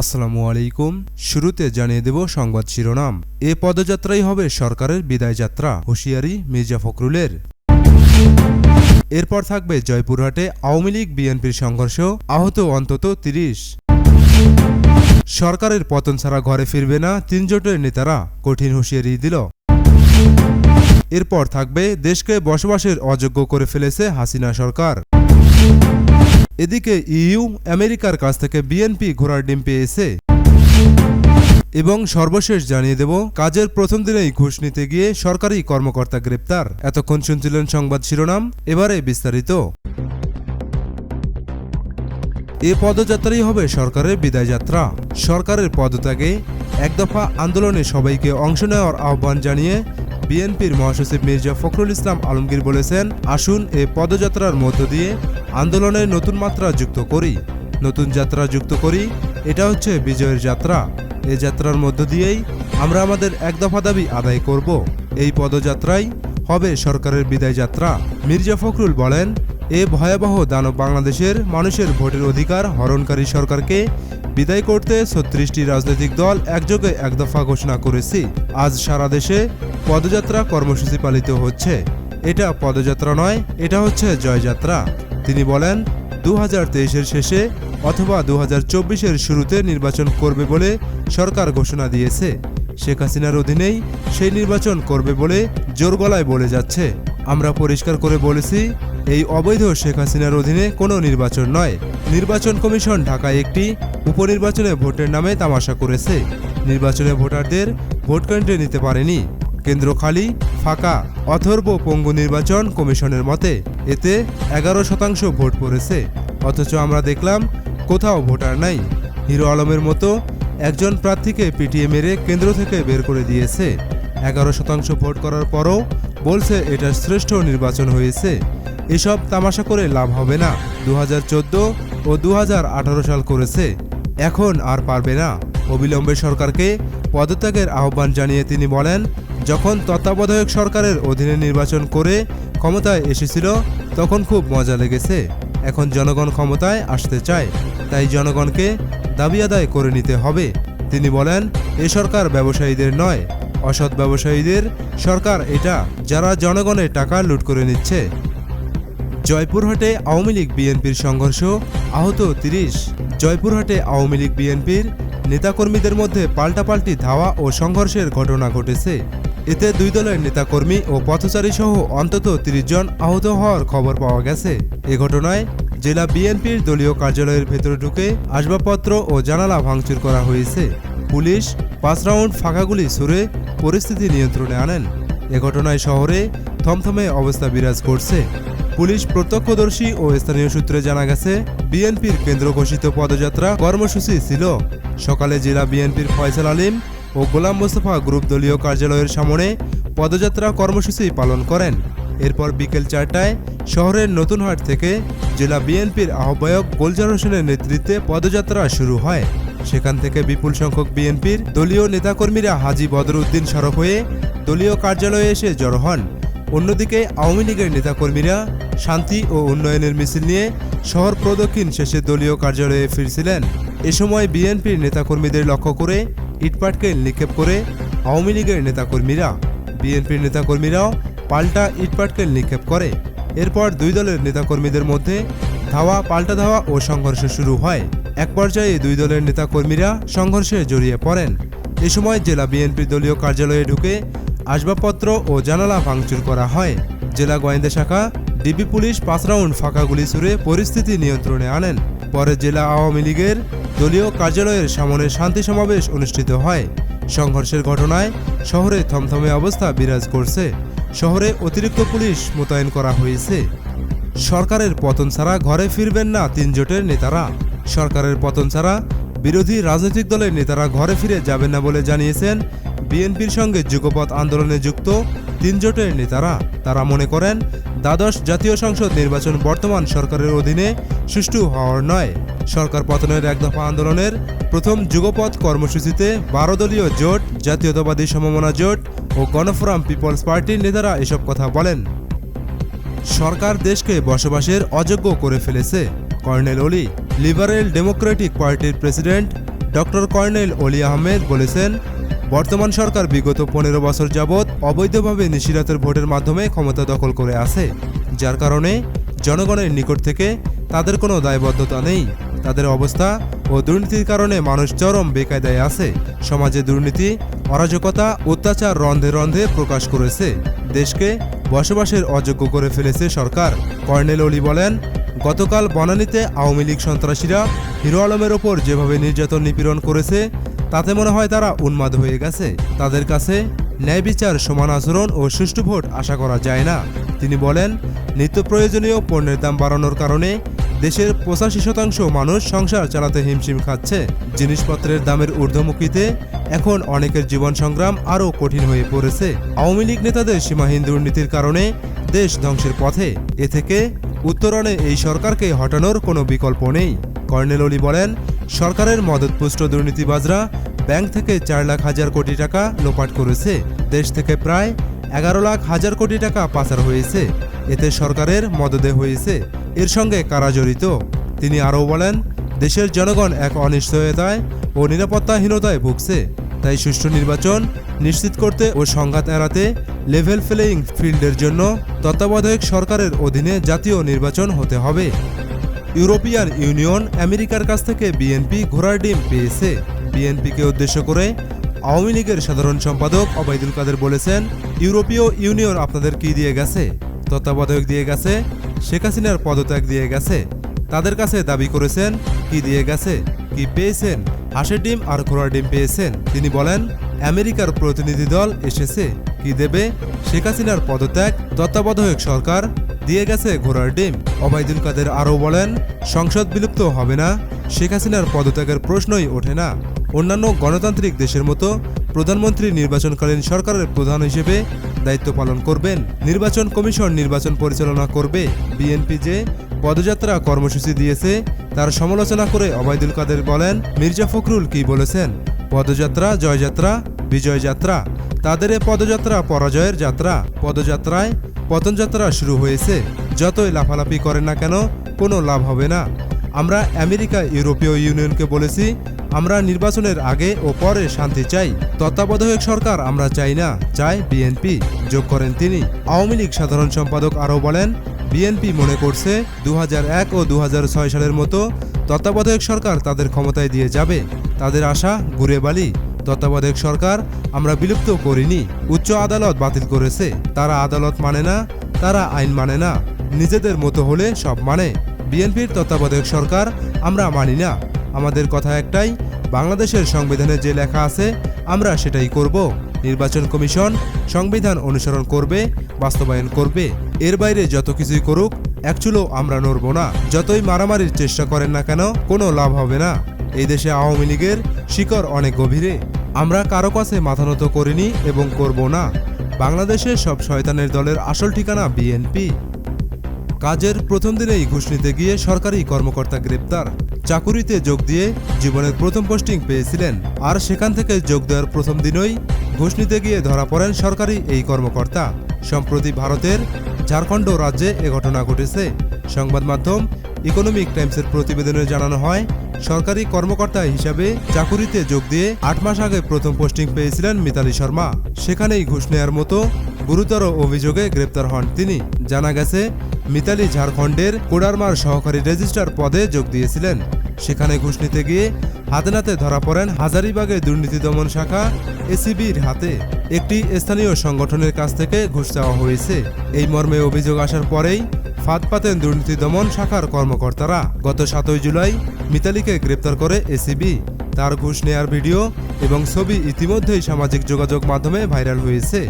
আসসালামু আলাইকুম। শুরুতে জানিয়ে দেব সংবাদ শিরোনাম। এ পদযাত্রাই হবে সরকারের বিদায় যাত্রা, হুঁশিয়ারি মির্জা ফখরুলের। এরপর থাকবে জয়পুরহাটে আওয়ামী লীগ বিএনপির সংঘর্ষ, আহত অন্তত তিরিশ। সরকারের পতন ছাড়া ঘরে ফিরবে না তিন জোটের নেতারা, কঠিন হুঁশিয়ারি দিল। এরপর থাকবে দেশকে বসবাসের অযোগ্য করে ফেলেছে হাসিনা সরকার। এদিকে ইইউ আমেরিকার কাছ থেকে বিএনপি ঘোড়ার ডিম পেয়েছে এবং সর্বশেষ জানিয়ে দেব, কাজের প্রথম দিনেই ঘুষ নিতে গিয়ে সরকারি কর্মকর্তা গ্রেপ্তার। এতক্ষণ শুনছিলেন সংবাদ শিরোনাম, এবারে বিস্তারিত। এ পদযাত্রাই হবে সরকারের বিদায় যাত্রা। সরকারের পদত্যাগে এক দফা আন্দোলনে সবাইকে অংশ নেওয়ার আহ্বান জানিয়ে বিএনপির মহাসচিব মির্জা ফখরুল ইসলাম আলমগীর বলেছেন, আসুন এ পদযাত্রার মধ্য দিয়ে আন্দোলনের নতুন মাত্রা যুক্ত করি, নতুন যাত্রা যুক্ত করি, এটা হচ্ছে বিজয়ের যাত্রা। এ যাত্রার মধ্য দিয়েই আমরা আমাদের এক দফা দাবি আদায় করব। এই পদযাত্রাই হবে সরকারের বিদায় যাত্রা। মির্জা ফখরুল বলেন, এ ভয়াবহ দানব বাংলাদেশের মানুষের ভোটের অধিকার হরণকারী সরকারকে বিদায় করতে ছত্রিশটি রাজনৈতিক দল একযোগে এক দফা ঘোষণা করেছি। আজ সারা দেশে পদযাত্রা কর্মসূচি পালিত হচ্ছে। এটা পদযাত্রা নয়, এটা হচ্ছে জয়যাত্রা। তিনি বলেন দু তেইশের শেষে অথবা দু হাজার শুরুতে নির্বাচন করবে বলে সরকার ঘোষণা দিয়েছে। শেখ হাসিনার অধীনেই সেই নির্বাচন করবে বলে জোর গলায় বলে যাচ্ছে। আমরা পরিষ্কার করে বলেছি, এই অবৈধ শেখ হাসিনার অধীনে কোনো নির্বাচন নয়। নির্বাচন কমিশন ঢাকায় একটি উপনির্বাচনে ভোটের নামে তামাশা করেছে। নির্বাচনে ভোটারদের ভোট কেন্দ্রে নিতে পারেনি। কেন্দ্র খালি, ফাঁকা। অথর্ব পঙ্গু নির্বাচন কমিশনের মতে, এতে এগারো শতাংশ ভোট পড়েছে। অথচ আমরা দেখলাম কোথাও ভোটার নাই। হিরো আলমের মতো একজন প্রার্থীকে পিটিয়ে মেরে কেন্দ্র থেকে বের করে দিয়েছে। এগারো শতাংশ ভোট করার পরও বলছে এটা শ্রেষ্ঠ নির্বাচন হয়েছে। এসব তামাশা করে লাভ হবে না। দু হাজার চোদ্দ ও দু হাজার আঠারো সাল করেছে। এখন আর পারবে না। অবিলম্বে সরকারকে পদত্যাগের আহ্বান জানিয়ে তিনি বলেন যখন তত্ত্বাবধায়ক সরকারের অধীনে নির্বাচন করে ক্ষমতায় এসেছিল, তখন খুব মজা লেগেছে। এখন জনগণ ক্ষমতায় আসতে চায়, তাই জনগণকে দাবি আদায় করে নিতে হবে। তিনি বলেন, এ সরকার ব্যবসায়ীদের নয়, অসৎ ব্যবসায়ীদের সরকার এটা, যারা জনগণের টাকা লুট করে নিচ্ছে। জয়পুরহাটে আওয়ামী লীগ বিএনপির সংঘর্ষ, আহত তিরিশ। জয়পুরহাটে আওয়ামী লীগ বিএনপির নেতাকর্মীদের মধ্যে পাল্টাপাল্টি ধাওয়া ও সংঘর্ষের ঘটনা ঘটেছে। এতে দুই দলের নেতাকর্মী ও পথচারী সহ অন্তত তিরিশ জন আহত হওয়ার খবর পাওয়া গেছে। এ ঘটনায় জেলা বিএনপির দলীয় কার্যালয়ের ভেতরে ঢুকে আসবাবপত্র ও জানালা ভাঙচুর করা হয়েছে। পুলিশ পাঁচ রাউন্ড ফাঁকাগুলি ছুড়ে পরিস্থিতি নিয়ন্ত্রণে আনেন। এ ঘটনায় শহরে থমথমে অবস্থা বিরাজ করছে। পুলিশ প্রত্যক্ষদর্শী ও স্থানীয় সূত্রে জানা গেছে, বিএনপির কেন্দ্র ঘোষিত পদযাত্রা কর্মসূচি ছিল। সকালে জেলা বিএনপির ফয়সাল আলিম ও গোলাম মোস্তফা গ্রুপ দলীয় কার্যালয়ের সামনে পদযাত্রা কর্মসূচি পালন করেন। এরপর বিকেল চারটায় শহরের নতুনহাট থেকে জেলা বিএনপির আহ্বায়ক গোলজার হোসেনের নেতৃত্বে পদযাত্রা শুরু হয়। সেখান থেকে বিপুল সংখ্যক বিএনপির দলীয় নেতাকর্মীরা হাজি বদরউদ্দিন সড়ক হয়ে দলীয় কার্যালয়ে এসে জড়ো হন। অন্যদিকে আওয়ামী লীগের নেতাকর্মীরা শান্তি ও উন্নয়নের মিছিল নিয়ে শহর প্রদক্ষিণ শেষে দলীয় কার্যালয়ে ফিরছিলেন। এ সময় বিএনপির নেতাকর্মীদের লক্ষ্য করে ইটপাটকেল নিক্ষেপ করে আওয়ামী লীগের নেতাকর্মীরা, বিএনপির নেতাকর্মীরাও পাল্টা ইটপাটকেল নিক্ষেপ করে। এরপর দুই দলের নেতাকর্মীদের মধ্যে ধাওয়া, পাল্টা ধাওয়া ও সংঘর্ষ শুরু হয়। এক পর্যায়ে দুই দলের নেতাকর্মীরা সংঘর্ষে জড়িয়ে পড়েন। এ সময় জেলা বিএনপির দলীয় কার্যালয়ে ঢুকে আসবাবপত্র ও জানালা ভাঙচুর করা হয়। জেলা গোয়েন্দা শাখা, ডিবি পুলিশ পাঁচ রাউন্ড ফাঁকা গুলি ছুড়ে পরিস্থিতি নিয়ন্ত্রণে আনেন। পরে জেলা আওয়ামী লীগের দলীয় কার্যালয়ের সামনে শান্তি সমাবেশ অনুষ্ঠিত হয়। সংঘর্ষের ঘটনায় শহরে থমথমে অবস্থা বিরাজ করছে। শহরে অতিরিক্ত পুলিশ মোতায়েন করা হয়েছে। সরকারের পতন ছাড়া ঘরে ফিরবেন না তিন জোটের নেতারা। সরকারের পতন ছাড়া বিরোধী রাজনৈতিক দলের নেতারা ঘরে ফিরে যাবেন না বলে জানিয়েছেন বিএনপির সঙ্গে যুগপথ আন্দোলনে যুক্ত তিন জোটের নেতারা। তারা মনে করেন দ্বাদশ জাতীয় সংসদ নির্বাচন বর্তমান সরকারের অধীনে সুষ্ঠু হওয়ার নয়। সরকার পতনের এক দফা আন্দোলনের প্রথম যুগপথ কর্মসূচিতে বারো দলীয় জোট, জাতীয়তাবাদী সমমনা জোট ও গণফোরাম পিপলস পার্টির নেতারা এসব কথা বলেন। সরকার দেশকে বসবাসের অযোগ্য করে ফেলেছে। কর্নেল অলি, লিবারেল ডেমোক্রেটিক পার্টির president doctor colonel Oli Ahmed বলেছেন বর্তমান সরকার বিগত পনেরো বছর যাবৎ অবৈধভাবে নিশিরাতের ভোটের মাধ্যমে ক্ষমতা দখল করে আছে, যার কারণে জনগণের নিকট থেকে তাদের কোনো দায়বদ্ধতা নেই। তাদের অবস্থা ও দুর্নীতির কারণে মানুষ চরম বেকায়দায় আছে। সমাজে দুর্নীতি, অরাজকতা, অত্যাচার রন্ধে রন্ধে প্রকাশ করেছে। দেশকে বসবাসের অযোগ্য করে ফেলেছে সরকার। কর্নেল অলি বলেন, গতকাল বনানীতে আওয়ামী লীগ সন্ত্রাসীরা হিরো আলমের ওপর যেভাবে নির্যাতন নিপীড়ন করেছে তাতে মনে হয় তারা উন্মাদ হয়ে গেছে। তাদের কাছে ন্যায় বিচার সমান আচরণ ও সুষ্ঠু ভোট আশা করা যায় না। তিনি বলেন, নিত্য প্রয়োজনীয় পণ্যের দাম বাড়ানোর কারণে দেশের পঁচাশি শতাংশ মানুষ সংসার চালাতে হিমশিম খাচ্ছে। জিনিসপত্রের দামের ঊর্ধ্বমুখীতে এখন অনেকের জীবন সংগ্রাম আরও কঠিন হয়ে পড়েছে। আওয়ামী লীগ নেতাদের সীমাহীন দুর্নীতির কারণে দেশ ধ্বংসের পথে। এ থেকে উত্তরণে এই সরকারকে হটানোর কোনো বিকল্প নেই। কর্নেল অলি বলেন সরকারের মদতপুষ্ট দুর্নীতিবাজরা ব্যাংক থেকে চার লাখ হাজার কোটি টাকা লোপাট করেছে। দেশ থেকে প্রায় এগারো লাখ হাজার কোটি টাকা পাচার হয়েছে। এতে সরকারের মদদে হয়েছে। এর সঙ্গে কারা জড়িত? তিনি আরও বলেন, দেশের জনগণ এক অনিশ্চয়তায় ও নিরাপত্তাহীনতায় ভুগছে। তাই সুষ্ঠু নির্বাচন নিশ্চিত করতে ও সংঘাত এড়াতে লেভেল প্লেয়িং ফিল্ডের জন্য তত্ত্বাবধায়ক সরকারের অধীনে জাতীয় নির্বাচন হতে হবে। ইউরোপিয়ান ইউনিয়ন, আমেরিকার কাছ থেকে বিএনপি ঘোড়ার ডিম পেয়েছে। বিএনপিকে উদ্দেশ্য করে আওয়ামী লীগের সাধারণ সম্পাদক অবাইদুল কাদের বলেছেন, ইউরোপীয় ইউনিয়ন আপনাদের কি দিয়ে গেছে? তত্ত্বাবধায়ক দিয়ে গেছে? শেখ হাসিনার পদত্যাগ দিয়ে গেছে? তাদের কাছে দাবি করেছেন, কি দিয়ে গেছে? কি পেয়েছেন? হাঁসের ডিম আর ঘোড়ার ডিম পেয়েছেন? তিনি বলেন, আমেরিকার প্রতিনিধি দল এসেছে, কি দেবে? শেখ হাসিনার পদত্যাগ, তত্ত্বাবধায়ক সরকার দিয়ে গেছে ঘোড়ার ডিম। অবাইদুল কাদের আরও বলেন, সংসদ বিলুপ্ত হবে না, শেখ হাসিনার পদত্যাগের প্রশ্নই ওঠে না। অন্যান্য গণতান্ত্রিক দেশের মতো প্রধানমন্ত্রী নির্বাচনকালীন সরকারের প্রধান হিসেবে দায়িত্ব পালন করবেন। নির্বাচন কমিশন নির্বাচন পরিচালনা করবে। বিএনপি যে পদযাত্রা কর্মসূচি দিয়েছে, তার সমালোচনা করে অবায়দুল কাদের বলেন, মির্জা ফখরুল কি বলেছেন? পদযাত্রা জয়যাত্রা বিজয় যাত্রা তাদের পদযাত্রা পরাজয়ের যাত্রা। পদযাত্রায় পতনযাত্রা শুরু হয়েছে। যতই লাফালাফি করেন না কেন, কোনো লাভ হবে না। আমরা আমেরিকা, ইউরোপীয় ইউনিয়নকে বলেছি, আমরা নির্বাচনের আগে ও পরে শান্তি চাই। তত্ত্বাবধায়ক সরকার আমরা চাই না চাই বিএনপি। যোগ করেন তিনি। আওয়ামী লীগ সাধারণ সম্পাদক আরও বলেন, বিএনপি মনে করছে দু হাজার এক ও দু হাজার ছয় সালের মতো তত্ত্বাবধায়ক সরকার তাদের ক্ষমতায় দিয়ে যাবে। তাদের আশা, ঘুরে বালি। তত্ত্বাবধায়ক সরকার আমরা বিলুপ্ত করিনি। উচ্চ আদালত বাতিল করেছে। তারা আদালত মানে না, তারা আইন মানে না। নিজেদের মতো হলে সব মানে। বিএনপির তত্ত্বাবধায়ক সরকার আমরা মানি না। আমাদের কথা একটাই, বাংলাদেশের সংবিধানে যে লেখা আছে, আমরা সেটাই করব। নির্বাচন কমিশন সংবিধান অনুসরণ করবে, বাস্তবায়ন করবে। এর বাইরে যত কিছুই করুক একচুলো আমরা নড়ব না। যতই মারামারির চেষ্টা করেন না কেন, কোনো লাভ হবে না। এই দেশে আওয়ামী লীগের শিকড় অনেক গভীরে। আমরা কারও কাছে মাথা নত করিনি এবং করব না। বাংলাদেশের সব শয়তানের দলের আসল ঠিকানা বিএনপি। কাজের প্রথম দিনেই ঘুষ নিতে গিয়ে সরকারি কর্মকর্তা গ্রেপ্তার। চাকুরিতে যোগ দিয়ে জীবনের প্রথম পোস্টিং পেয়েছিলেন। আর সেখান থেকে যোগ দেওয়ার প্রথম দিনই ঘুষ নিতে গিয়ে ধরা পড়েন সরকারি এই কর্মকর্তা। সম্প্রতি ভারতের ঝাড়খণ্ড রাজ্যে এ ঘটনা ঘটেছে। সংবাদ মাধ্যম ইকোনমিক টাইমসের প্রতিবেদনে জানানো হয় সরকারি কর্মকর্তা হিসাবে চাকুরিতে যোগ দিয়ে আট মাস আগে প্রথম পোস্টিং পেয়েছিলেন মিতালি শর্মা। সেখানেই ঘুষ নেয়ার মতো গুরুতর অভিযোগে গ্রেপ্তার হন তিনি। জানা গেছে, মিতালি ঝাড়খণ্ডের কোডারমার সহকারী রেজিস্ট্রার পদে যোগ দিয়েছিলেন। সেখানে ঘুষ নিতে গিয়ে হাতে নাতে ধরা পড়েন হাজারিবাগের দুর্নীতি দমন শাখা এসিবির হাতে। একটি স্থানীয় সংগঠনের কাছ থেকে ঘুষ চাওয়া হয়েছে। এই মর্মে অভিযোগ আসার পরেই ফাঁদ পাতেন দুর্নীতি দমন শাখার কর্মকর্তারা। গত সাতই জুলাই মিতালিকে গ্রেপ্তার করে এসিবি। তার ঘুষ নেয়ার ভিডিও এবং ছবি ইতিমধ্যেই সামাজিক যোগাযোগ মাধ্যমে ভাইরাল হয়েছে।